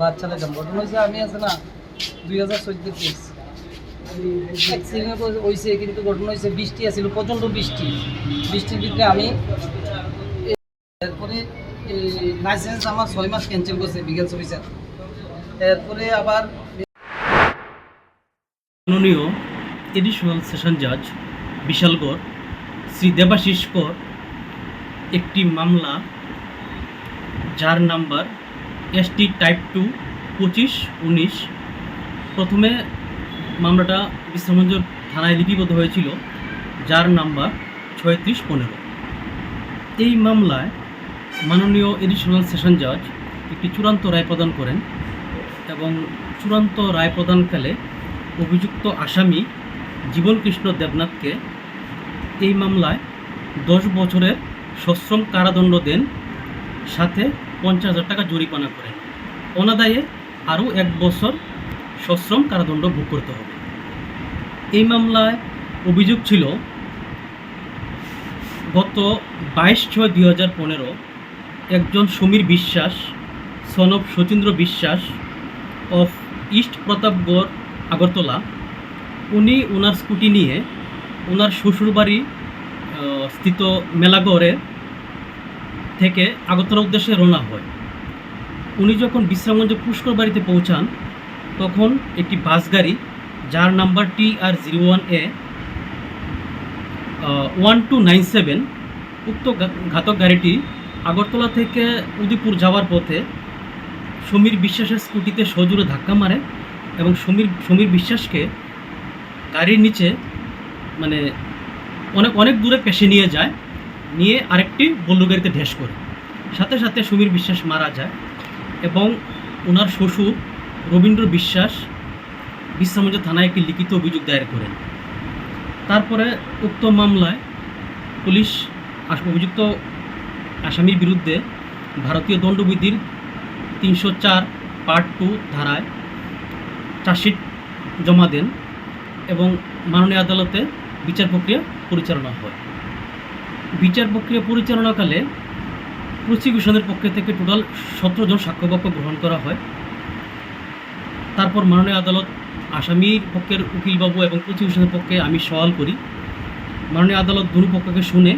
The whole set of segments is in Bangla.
রাত চালাইতাম ঘটনা হয়েছে আমি আছে না, দুই হাজার চোদ্দ কেস অ্যাক্সিডেন্ট হয়েছে কিন্তু ঘটনা হয়েছে বৃষ্টি আছিল, প্রচণ্ড বৃষ্টি। বৃষ্টির ভিতরে আমি এরপরে লাইসেন্স আমার ছয় মাস ক্যান্সেল করছে বিকেল অফিসার এরপরে আবার মাননীয় এডিশনাল সেশন জাজ বিশালগড় শ্রী দেবাশিস একটি মামলা, যার নাম্বার এসটি টাইপ টু পঁচিশ, উনিশ। প্রথমে মামলাটা বিশ্রামগঞ্জ থানায় লিপিবদ্ধ হয়েছিল, যার নাম্বার ছয়ত্রিশ পনেরো। এই মামলায় মাননীয় এডিশনাল সেশন জাজ একটি চূড়ান্ত রায় প্রদান করেন এবং চূড়ান্ত রায় প্রদানকালে অভিযুক্ত আসামি জীবনকৃষ্ণ দেবনাথকে এই মামলায় দশ বছরের সশ্রম কারাদণ্ড দেন, সাথে পঞ্চাশ হাজার টাকা জরিমানা করেন অনাদায়ে আরও এক বছর সশ্রম কারাদণ্ড ভোগ করতে হবে। এই মামলায় অভিযোগ ছিল, গত বাইশ ছয় দুই হাজার পনেরো একজন সমীর বিশ্বাস, সনব শচীন্দ্র বিশ্বাস অফ ইস্ট প্রতাপগড় আগরতলা। উনি ওনার স্কুটি নিয়ে ওনার শ্বশুরবাড়ি স্থিত মেলাগড়ে থেকে আগরতলা উদ্দেশ্যে রওনা হয়। উনি যখন বিশ্রামগঞ্জ পুষ্কর বাড়িতে পৌঁছান, তখন একটি বাস গাড়ি, যার নাম্বার টি আর zero one A one two nine seven, উক্ত ঘাতক গাড়িটি আগরতলা থেকে উদয়পুর যাওয়ার পথে সমীর বিশ্বাসের স্কুটিতে সজোরে ধাক্কা মারে এবং সমীর সমীর বিশ্বাসকে গাড়ির নিচে মানে অনেক অনেক দূরে পেশে নিয়ে যায়। নিয়ে আরেকটি গাড়িতে ঢেস করে। সাথে সাথে সমীর বিশ্বাস মারা যায় এবং ওনার শ্বশুর রবীন্দ্র বিশ্বাস বিশ্রামঞ্জ থানায় একটি লিখিত অভিযোগ দায়ের করেন। তারপরে উক্ত মামলায় পুলিশ অভিযুক্ত আসামির বিরুদ্ধে ভারতীয় দণ্ডবিধির তিনশো চার পার্ট টু ধারায় চার্জশিট জমা দেন এবং মাননীয় আদালতে বিচার প্রক্রিয়া পরিচালনা হয়। বিচার প্রক্রিয়া পরিচালনাকালে প্রসিকিউশনের পক্ষ থেকে টোটাল সতেরো জন সাক্ষ্যপক্ষ গ্রহণ করা হয়। তারপর মাননীয় আদালত আসামি পক্ষের উকিলবাবু এবং প্রসিকিউশনের পক্ষে আমি সওয়াল করি। মাননীয় আদালত দুপক্ষকে শুনে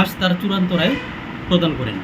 আজ তার চূড়ান্ত রায় প্রদান করেন।